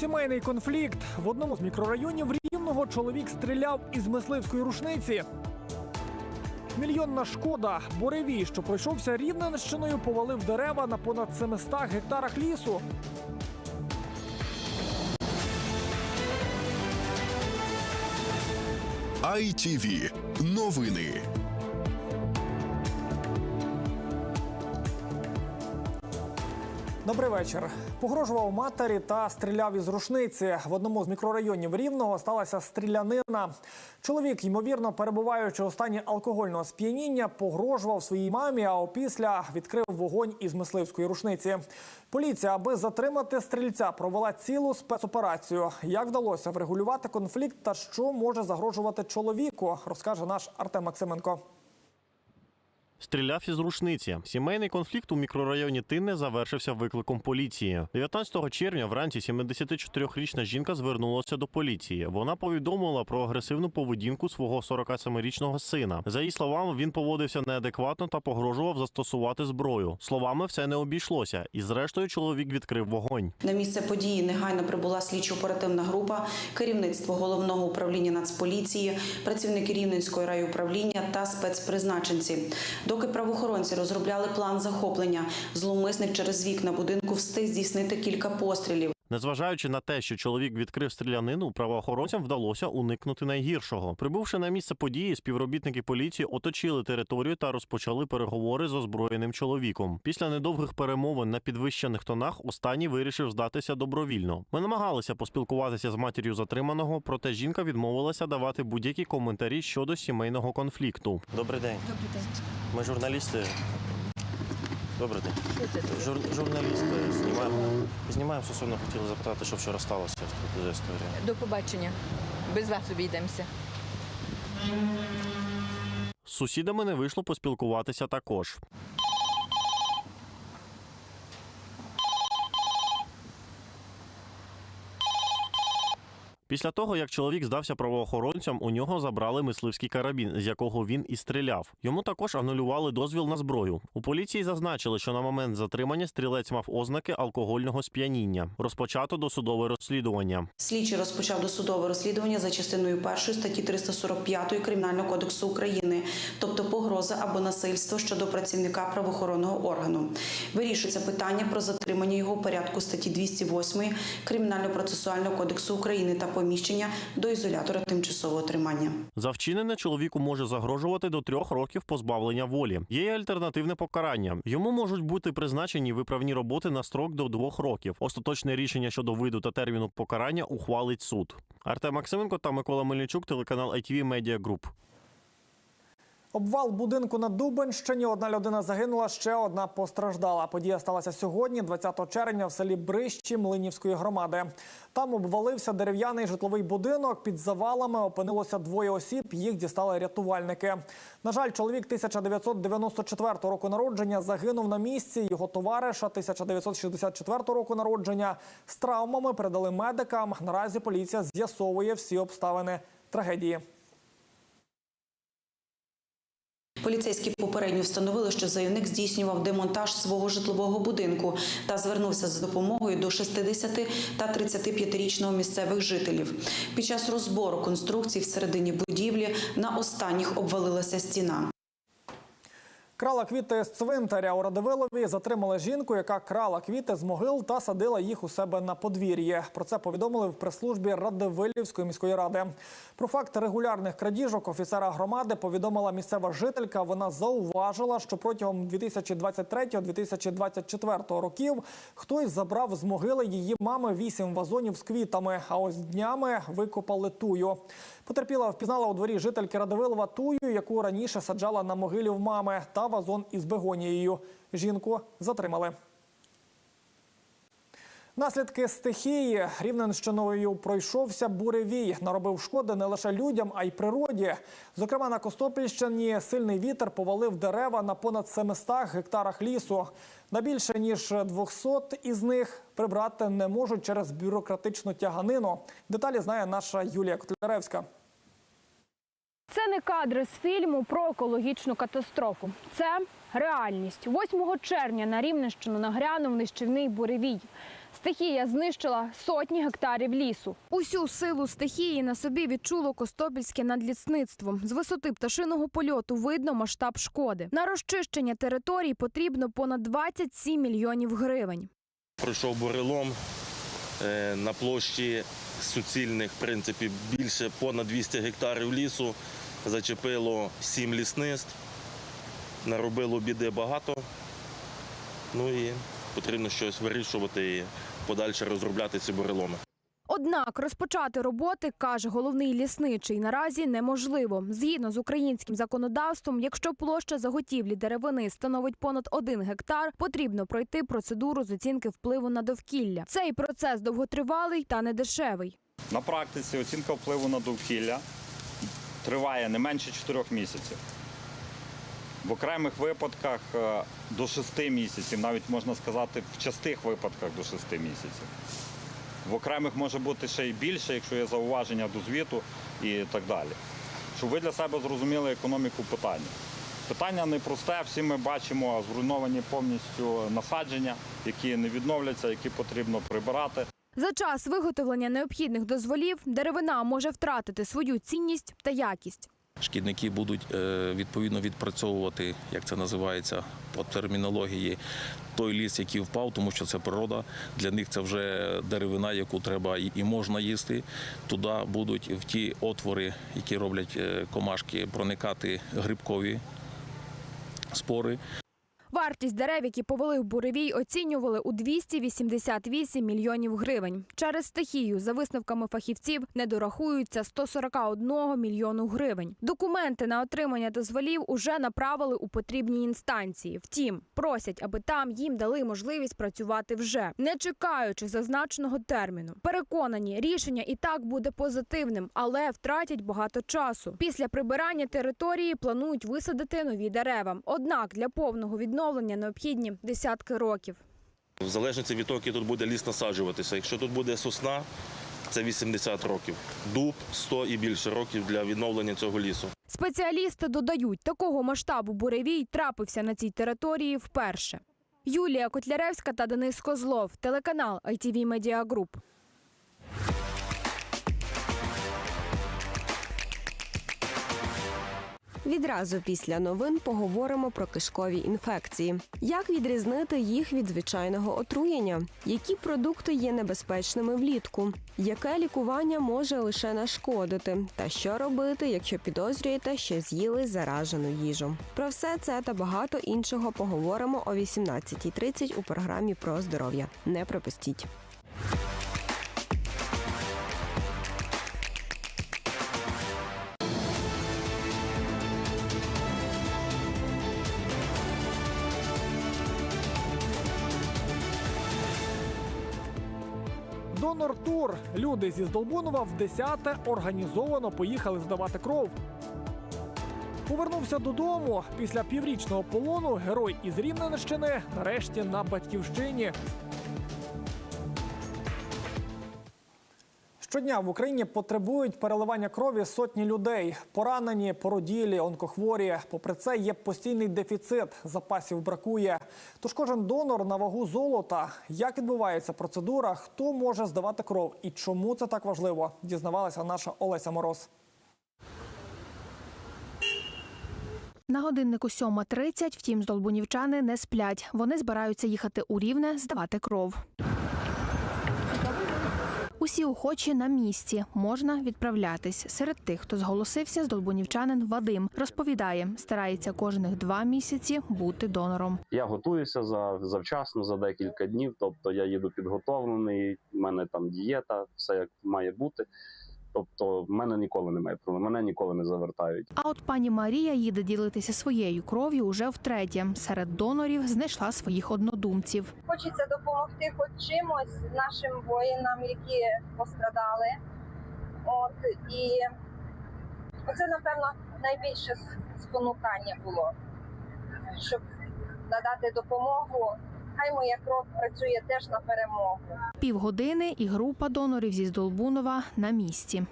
Сімейний конфлікт в одному з мікрорайонів рівного чоловік стріляв із мисливської рушниці. Мільйонна шкода. Буревій, що пройшовся рівненщиною, повалив дерева на понад 700 гектарах лісу. ITV. Новини. Добрий вечір. Погрожував матері та стріляв із рушниці. В одному з мікрорайонів Рівного сталася стрілянина. Чоловік, ймовірно, перебуваючи у стані алкогольного сп'яніння, погрожував своїй мамі, а опісля відкрив вогонь із мисливської рушниці. Поліція, аби затримати стрільця, провела цілу спецоперацію. Як вдалося врегулювати конфлікт та що може загрожувати чоловіку, розкаже наш Артем Максименко. Стріляв із рушниці. Сімейний конфлікт у мікрорайоні Тинне завершився викликом поліції. 19 червня вранці 74-річна жінка звернулася до поліції. Вона повідомила про агресивну поведінку свого 47-річного сина. За її словами, він поводився неадекватно та погрожував застосувати зброю. Словами все не обійшлося, і зрештою чоловік відкрив вогонь. На місце події негайно прибула слідчо-оперативна група, керівництво головного управління Нацполіції, працівники Рівненської райуправління та спецпризначенці. Доки правоохоронці розробляли план захоплення, зловмисник через вікна будинку встиг здійснити кілька пострілів. Незважаючи на те, що чоловік відкрив стрілянину, правоохоронцям вдалося уникнути найгіршого. Прибувши на місце події, співробітники поліції оточили територію та розпочали переговори з озброєним чоловіком. Після недовгих перемовин на підвищених тонах останній вирішив здатися добровільно. Ми намагалися поспілкуватися з матір'ю затриманого, проте жінка відмовилася давати будь-які коментарі щодо сімейного конфлікту. Добрий день. Добрий день. Ми журналісти. Добрий день. Жур, журналісти знімаємо. Знімаємо стосовно хотіли запитати, що вчора сталося з за історія. До побачення. Без вас обійдемося. З сусідами не вийшло поспілкуватися також. Після того, як чоловік здався правоохоронцям, у нього забрали мисливський карабін, з якого він і стріляв. Йому також анулювали дозвіл на зброю. У поліції зазначили, що на момент затримання стрілець мав ознаки алкогольного сп'яніння. Розпочато досудове розслідування. Слідчий розпочав досудове розслідування за частиною першої статті 345 Кримінального кодексу України, тобто погроза або насильство щодо працівника правоохоронного органу. Вирішується питання про затримання його у порядку статті 208 Кримінального процесуального кодексу України та поміщення до ізолятора тимчасового тримання. За вчинене чоловіку може загрожувати до трьох років позбавлення волі. Є й альтернативне покарання. Йому можуть бути призначені виправні роботи на строк до двох років. Остаточне рішення щодо виду та терміну покарання ухвалить суд. Артем Максименко та Микола Мельничук, телеканал ITV Media Group. Обвал будинку на Дубенщині. Одна людина загинула, ще одна постраждала. Подія сталася сьогодні, 20 червня, в селі Брищі Млинівської громади. Там обвалився дерев'яний житловий будинок. Під завалами опинилося двоє осіб. Їх дістали рятувальники. На жаль, чоловік 1994 року народження загинув на місці. Його товариша 1964 року народження з травмами передали медикам. Наразі поліція з'ясовує всі обставини трагедії. Поліцейські попередньо встановили, що заявник здійснював демонтаж свого житлового будинку та звернувся за допомогою до 60 та 35-річного місцевих жителів. Під час розбору конструкцій всередині будівлі на останніх обвалилася стіна. Крала квіти з цвинтаря у Радивилові затримали жінку, яка крала квіти з могил та садила їх у себе на подвір'ї. Про це повідомили в прес-службі Радивилівської міської ради. Про факт регулярних крадіжок офіцера громади повідомила місцева жителька. Вона зауважила, що протягом 2023-2024 років хтось забрав з могили її мами вісім вазонів з квітами. А ось днями викопали тую. Потерпіла впізнала у дворі жительки Радивилова тую, яку раніше саджала на могилі в мами, та вазон із бегонією. Жінку затримали. Наслідки стихії Рівненщиною пройшовся буревій. Наробив шкоди не лише людям, а й природі. Зокрема, на Костопільщині сильний вітер повалив дерева на понад 700 гектарах лісу. На більше ніж 200 із них прибрати не можуть через бюрократичну тяганину. Деталі знає наша Юлія Котляревська. Це не кадри з фільму про екологічну катастрофу. Це реальність. 8 червня на Рівненщину нагрянув нищівний буревій. Стихія знищила сотні гектарів лісу. Усю силу стихії на собі відчуло Костопільське надлісництво. З висоти пташиного польоту видно масштаб шкоди. На розчищення територій потрібно понад 27 мільйонів гривень. Пройшов бурелом е, на площі суцільних, в принципі, більше понад 200 гектарів лісу. Зачепило сім лісництв, наробило біди багато. Ну і потрібно щось вирішувати і подальше розробляти ці буреломи. Однак розпочати роботи, каже головний лісничий, наразі неможливо. Згідно з українським законодавством, якщо площа заготівлі деревини становить понад один гектар, потрібно пройти процедуру з оцінки впливу на довкілля. Цей процес довготривалий та недешевий. На практиці оцінка впливу на довкілля триває не менше 4 місяців. В окремих випадках е, до 6 місяців, навіть можна сказати, в частих випадках до 6 місяців. В окремих може бути ще й більше, якщо є зауваження до звіту і так далі. Щоб ви для себе зрозуміли економіку питання. Питання непросте, всі ми бачимо зруйновані повністю насадження, які не відновляться, які потрібно прибирати. За час виготовлення необхідних дозволів деревина може втратити свою цінність та якість. Шкідники будуть е, відповідно відпрацьовувати, як це називається по термінології, той ліс, який впав, тому що це природа. Для них це вже деревина, яку треба і можна їсти. Туди будуть в ті отвори, які роблять е, комашки, проникати грибкові спори. Вартість дерев, які повели в буревій, оцінювали у 288 мільйонів гривень. Через стихію, за висновками фахівців, не дорахуються 141 мільйону гривень. Документи на отримання дозволів уже направили у потрібні інстанції. Втім, просять, аби там їм дали можливість працювати вже, не чекаючи зазначеного терміну. Переконані, рішення і так буде позитивним, але втратять багато часу. Після прибирання території планують висадити нові дерева. Однак для повного відновлення необхідні десятки років. В залежності від того, який тут буде ліс насаджуватися. Якщо тут буде сосна, це 80 років. Дуб 100 і більше років для відновлення цього лісу. Спеціалісти додають, такого масштабу буревій трапився на цій території вперше. Юлія Котляревська та Денис Козлов, телеканал ITV Media Group. Відразу після новин поговоримо про кишкові інфекції. Як відрізнити їх від звичайного отруєння? Які продукти є небезпечними влітку? Яке лікування може лише нашкодити? Та що робити, якщо підозрюєте, що з'їли заражену їжу? Про все це та багато іншого поговоримо о 18.30 у програмі про здоров'я. Не пропустіть. Донор тур. Люди зі Здолбунова в десяте організовано поїхали здавати кров. Повернувся додому після піврічного полону. Герой із Рівненщини нарешті на батьківщині. Щодня в Україні потребують переливання крові сотні людей. Поранені, породілі, онкохворі. Попри це, є постійний дефіцит, запасів бракує. Тож кожен донор на вагу золота. Як відбувається процедура, хто може здавати кров і чому це так важливо, дізнавалася наша Олеся Мороз. На годиннику 7.30, втім, здолбунівчани не сплять. Вони збираються їхати у Рівне здавати кров. Усі охочі на місці можна відправлятись. Серед тих, хто зголосився, здолбунівчанин Вадим розповідає, старається кожних два місяці бути донором. Я готуюся за завчасно за декілька днів. Тобто я їду підготовлений, в мене там дієта, все як має бути. Тобто, в мене ніколи немає проблем, мене ніколи не завертають. А от пані Марія їде ділитися своєю кров'ю уже втретє. Серед донорів знайшла своїх однодумців. Хочеться допомогти хоч чимось нашим воїнам, які пострадали. От і це, напевно, найбільше спонукання було, щоб надати допомогу. Хай моя кров працює теж на перемогу. Півгодини і група донорів зі Здолбунова на місці.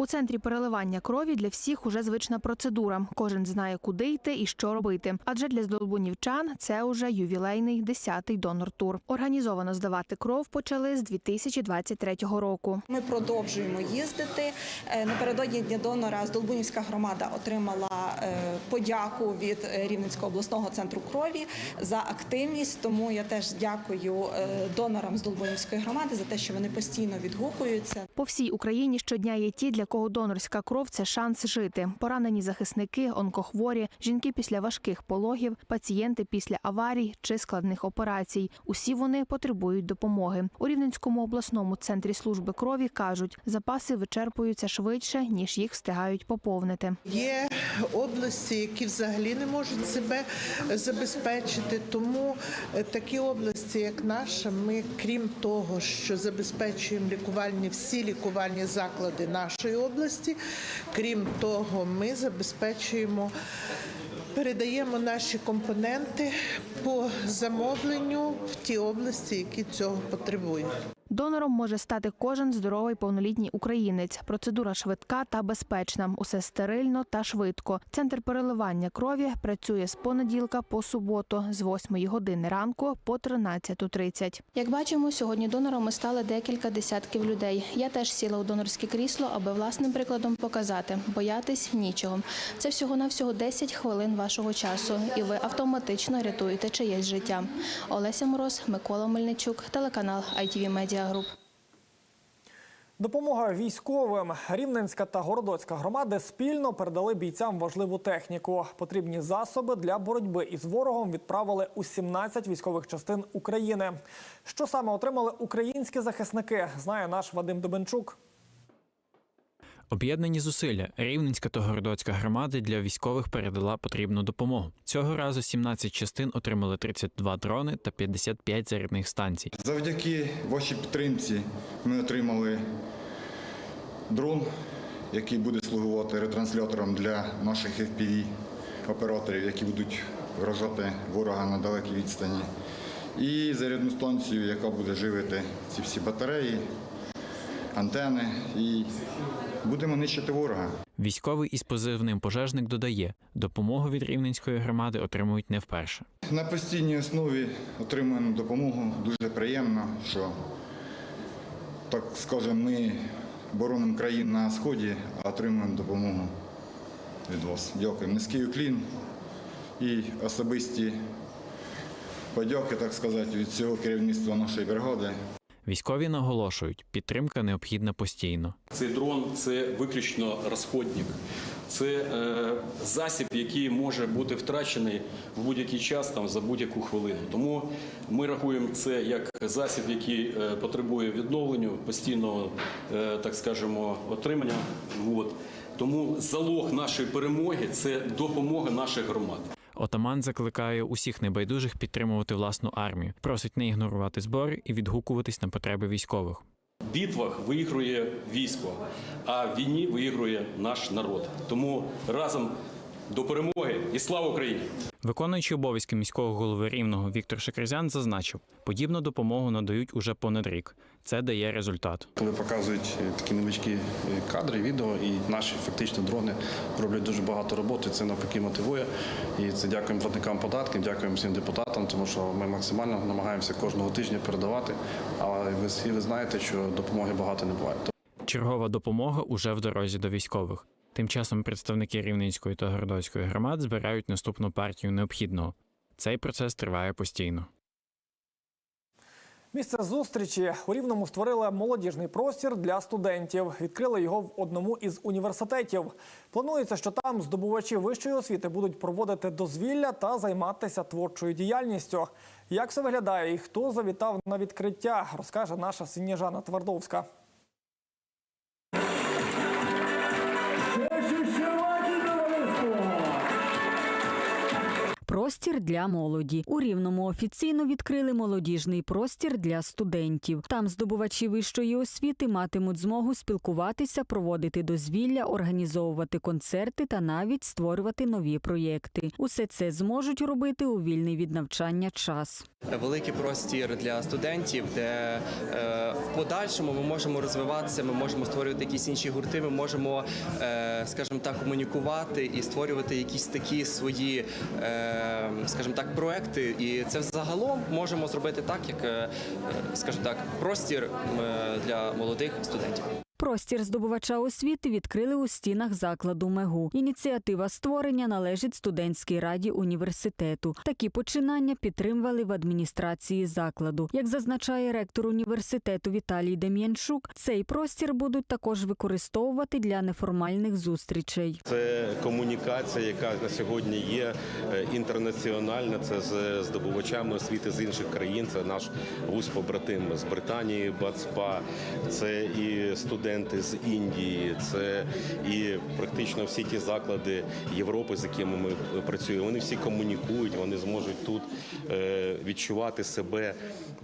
У центрі переливання крові для всіх уже звична процедура. Кожен знає, куди йти і що робити. Адже для здолбунівчан це уже ювілейний 10-й донор-тур. Організовано здавати кров почали з 2023 року. Ми продовжуємо їздити. Е, Напередодні дня донора Здолбунівська громада отримала е, подяку від е, Рівненського обласного центру крові за активність. Тому я теж дякую донорам Здолбунівської громади за те, що вони постійно відгукуються. По всій Україні щодня є ті, для кого донорська кров це шанс жити. Поранені захисники, онкохворі, жінки після важких пологів, пацієнти після аварій чи складних операцій. Усі вони потребують допомоги. У Рівненському обласному центрі служби крові кажуть, запаси вичерпуються швидше ніж їх встигають поповнити. Є області, які взагалі не можуть себе забезпечити. Тому е, такі області, як наша, ми крім того, що забезпечуємо лікувальні всі лікувальні заклади нашої області, крім того, ми забезпечуємо. Передаємо наші компоненти по замовленню в ті області, які цього потребують. Донором може стати кожен здоровий повнолітній українець. Процедура швидка та безпечна. Усе стерильно та швидко. Центр переливання крові працює з понеділка по суботу з 8 години ранку по 13.30. Як бачимо, сьогодні донорами стали декілька десятків людей. Я теж сіла у донорське крісло, аби власним прикладом показати. Боятись нічого. Це всього навсього 10 хвилин вашого часу, і ви автоматично рятуєте чиєсь життя. Олеся Мороз, Микола Мельничук, телеканал ITV Media Group. Допомога військовим Рівненська та Городоцька громади спільно передали бійцям важливу техніку. Потрібні засоби для боротьби із ворогом відправили у 17 військових частин України. Що саме отримали українські захисники, знає наш Вадим Дубенчук. Об'єднані зусилля Рівненська та Городоцька громади для військових передала потрібну допомогу. Цього разу 17 частин отримали 32 дрони та 55 зарядних станцій. Завдяки вашій підтримці ми отримали дрон, який буде слугувати ретранслятором для наших fpv операторів, які будуть вражати ворога на далекій відстані. І зарядну станцію, яка буде живити ці всі батареї, антени. І будемо нищити ворога. Військовий із позивним пожежник додає, допомогу від рівненської громади отримують не вперше. На постійній основі отримуємо допомогу. Дуже приємно, що так скажемо, ми боронимо країн на сході, а отримуємо допомогу від вас. Дякуємо. Низький уклін і особисті подяки, так сказати, від всього керівництва нашої бригади. Військові наголошують, підтримка необхідна постійно. Цей дрон це виключно розходник. Це е, засіб, який може бути втрачений в будь-який час там за будь-яку хвилину. Тому ми рахуємо це як засіб, який е, потребує відновлення, постійного, е, так скажемо, отримання. От. Тому залог нашої перемоги це допомога наших громад. Отаман закликає усіх небайдужих підтримувати власну армію, просить не ігнорувати збори і відгукуватись на потреби військових. В битвах виграє військо, а в війні виграє наш народ. Тому разом до перемоги і слава Україні! Виконуючий обов'язки міського голови рівного Віктор Шекерзян зазначив, подібну допомогу надають уже понад рік. Це дає результат. Коли показують е, такі невеличкі е, кадри, відео, і наші фактично дрони роблять дуже багато роботи. Це навпаки мотивує. І це дякуємо платникам податків, дякуємо всім депутатам, тому що ми максимально намагаємося кожного тижня передавати. Але ви всі ви знаєте, що допомоги багато не буває. Чергова допомога уже в дорозі до військових. Тим часом представники Рівненської та Городоцької громад збирають наступну партію необхідного. Цей процес триває постійно. Місце зустрічі у Рівному створили молодіжний простір для студентів. Відкрили його в одному із університетів. Планується, що там здобувачі вищої освіти будуть проводити дозвілля та займатися творчою діяльністю. Як все виглядає і хто завітав на відкриття, розкаже наша Синіжана Твардовська. Простір для молоді. У рівному офіційно відкрили молодіжний простір для студентів. Там здобувачі вищої освіти матимуть змогу спілкуватися, проводити дозвілля, організовувати концерти та навіть створювати нові проєкти. Усе це зможуть робити у вільний від навчання час. великий простір для студентів, де е, в подальшому ми можемо розвиватися, ми можемо створювати якісь інші гурти, ми можемо, е, скажімо так, комунікувати і створювати якісь такі свої, е, скажімо так, проекти. І це взагалом можемо зробити так, як, е, скажімо так, простір е, для молодих студентів. Простір здобувача освіти відкрили у стінах закладу МЕГУ. Ініціатива створення належить студентській раді університету. Такі починання підтримували в адміністрації закладу. Як зазначає ректор університету Віталій Дем'янчук, цей простір будуть також використовувати для неформальних зустрічей. Це комунікація, яка на сьогодні є е, інтернаціональна. Це з здобувачами освіти з інших країн. Це наш вуз побратим з Британії, Бацпа, це і студенти з Індії, це і практично всі ті заклади Європи, з якими ми працюємо. Вони всі комунікують, вони зможуть тут е, відчувати себе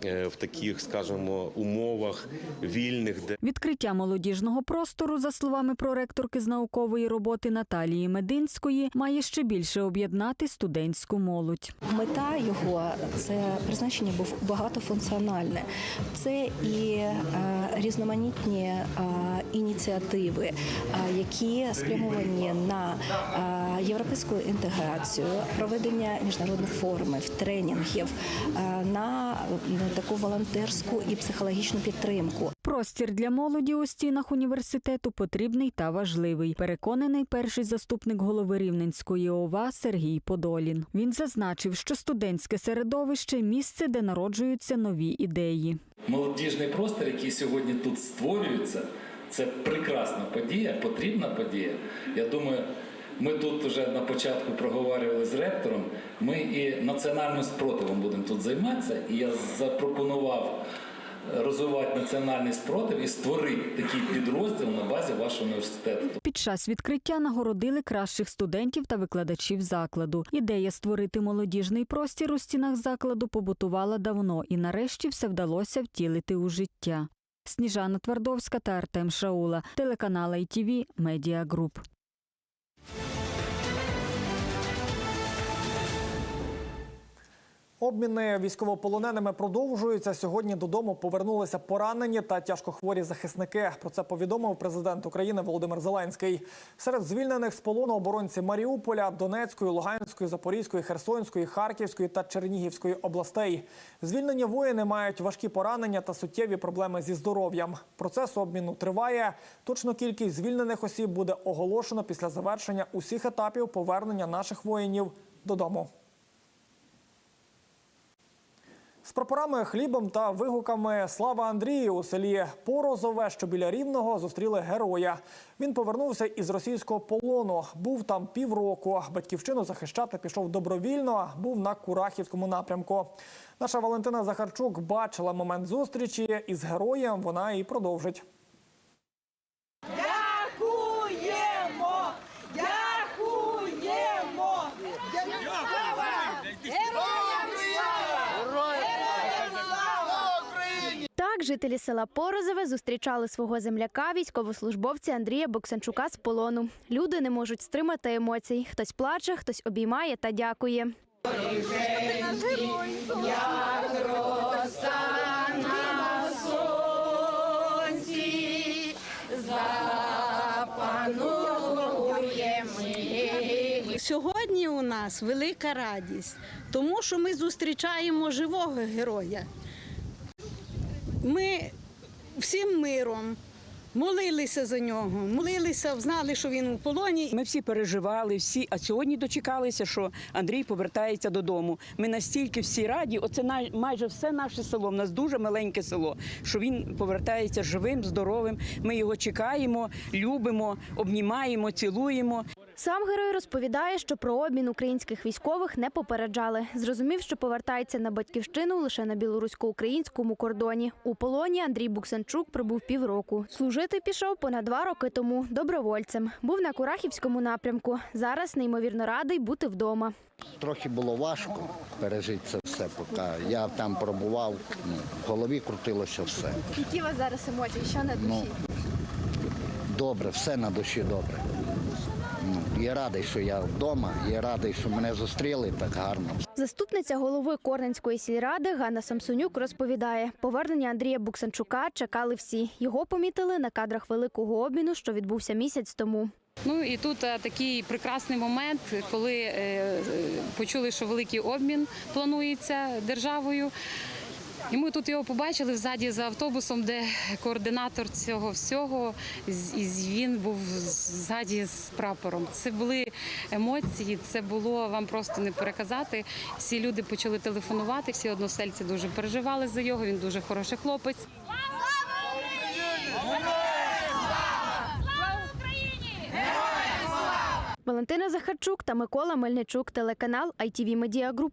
е, в таких, скажімо, умовах вільних, де Відкриття молодіжного простору, за словами проректорки з наукової роботи Наталії Мединської, має ще більше об'єднати студентську молодь. Мета його це призначення був багатофункціональне. Це і е, різноманітні е, ініціативи, е, які спрямовані на е, європейську інтеграцію, проведення міжнародних форумів, тренінгів, е, на таку волонтерську і психологічну підтримку. Простір для молоді у стінах університету потрібний та важливий. Переконаний перший заступник голови Рівненської ОВА Сергій Подолін. Він зазначив, що студентське середовище місце, де народжуються нові ідеї. Молодіжний простір, який сьогодні тут створюється, це прекрасна подія, потрібна подія. Я думаю, ми тут вже на початку проговорювали з ректором. Ми і національним спротивом будемо тут займатися. І я запропонував розвивати національний спротив і створити такий підрозділ на базі вашого університету. Під час відкриття нагородили кращих студентів та викладачів закладу. Ідея створити молодіжний простір у стінах закладу побутувала давно, і нарешті все вдалося втілити у життя. Сніжана Твардовська та Артем Шаула, телеканал ITV Медіа Груп. Обміни військовополоненими продовжуються. Сьогодні додому повернулися поранені та тяжкохворі захисники. Про це повідомив президент України Володимир Зеленський. Серед звільнених з полону оборонці Маріуполя, Донецької, Луганської, Запорізької, Херсонської, Харківської та Чернігівської областей. Звільнені воїни мають важкі поранення та суттєві проблеми зі здоров'ям. Процес обміну триває. Точну кількість звільнених осіб буде оголошено після завершення усіх етапів повернення наших воїнів додому. З прапорами, хлібом та вигуками Слава Андрію у селі Порозове, що біля Рівного, зустріли героя. Він повернувся із російського полону. Був там півроку. Батьківщину захищати пішов добровільно. Був на Курахівському напрямку. Наша Валентина Захарчук бачила момент зустрічі із героєм. Вона і продовжить. Дякуємо! Дякуємо! Героям слава! Героям слава Україні! Так, жителі села Порозове зустрічали свого земляка, військовослужбовця Андрія Боксанчука з полону. Люди не можуть стримати емоцій. Хтось плаче, хтось обіймає та дякує. Сьогодні у нас велика радість, тому що ми зустрічаємо живого героя. Ми всім миром молилися за нього, молилися, знали, що він у полоні. Ми всі переживали, всі, а сьогодні дочекалися, що Андрій повертається додому. Ми настільки всі раді, оце майже все наше село. У нас дуже маленьке село, що він повертається живим, здоровим. Ми його чекаємо, любимо, обнімаємо, цілуємо. Сам герой розповідає, що про обмін українських військових не попереджали. Зрозумів, що повертається на батьківщину лише на білорусько-українському кордоні. У полоні Андрій Буксанчук пробув півроку. Служити пішов понад два роки тому добровольцем. Був на Курахівському напрямку. Зараз неймовірно радий бути вдома. Трохи було важко пережити це все, поки я там пробував, ну, в голові крутилося все. Які у вас зараз емоції? Що на Ну, добре, все на душі добре. Я радий, що я вдома, я радий, що мене зустріли так гарно. Заступниця голови Корненської сільради Ганна Самсонюк розповідає, повернення Андрія Буксанчука чекали всі. Його помітили на кадрах великого обміну, що відбувся місяць тому. Ну і тут е, такий прекрасний момент, коли е, е, почули, що великий обмін планується державою. І ми тут його побачили ззаді за автобусом, де координатор цього всього, і він був ззаді з прапором. Це були емоції, це було вам просто не переказати. Всі люди почали телефонувати, всі односельці дуже переживали за його. Він дуже хороший хлопець. Валентина Захарчук та Микола Мельничук, телеканал ITV Media Group.